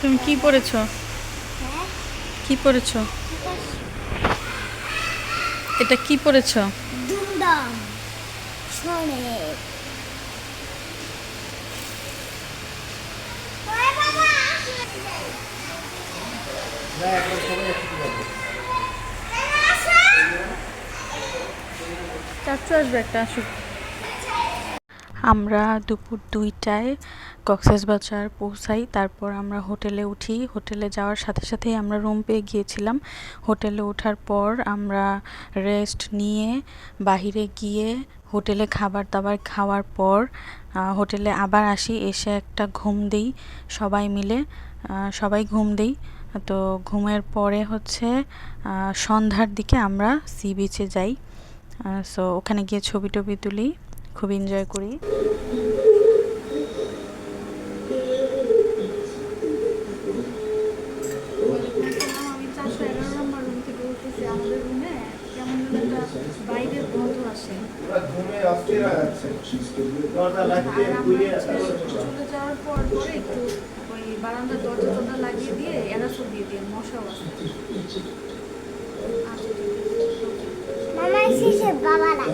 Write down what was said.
তুমি কি পড়েছো? কি পড়েছো? এটা কি পড়েছো? দুমদাম। আমরা দুপুর দুইটায় কক্সবাজার পৌঁছাই, তারপর আমরা হোটেলে উঠি। হোটেলে যাওয়ার সাথে সাথেই আমরা রুম পেয়ে গিয়েছিলাম। হোটেলে ওঠার পর আমরা রেস্ট নিয়ে বাহিরে গিয়ে হোটেলে খাবার দাবার খাওয়ার পর হোটেলে আবার আসি, এসে একটা ঘুম দিই সবাই মিলে। সবাই ঘুম দিই। তো ঘুমের পরে হচ্ছে সন্ধ্যার দিকে আমরা সি বিচে যাই। সো ওখানে গিয়ে ছবি টবি তুলি খুব এনজয় করি। আমি চারশো এগারো নম্বর রুম থেকে উঠেছি আমাদের রুমে কেমন যেন একটা বাইরের গন্ধ আসে ঘুমে অস্থির যাচ্ছে। দরজা লাগিয়ে আর আমরা চলে যাওয়ার পর পরে একটু বারান্দার দরজা টরজা লাগিয়ে দিয়ে এরাসও দিয়ে দিয়ে মশাও আছে। আচ্ছা মামা, এসেছে বাবা নাই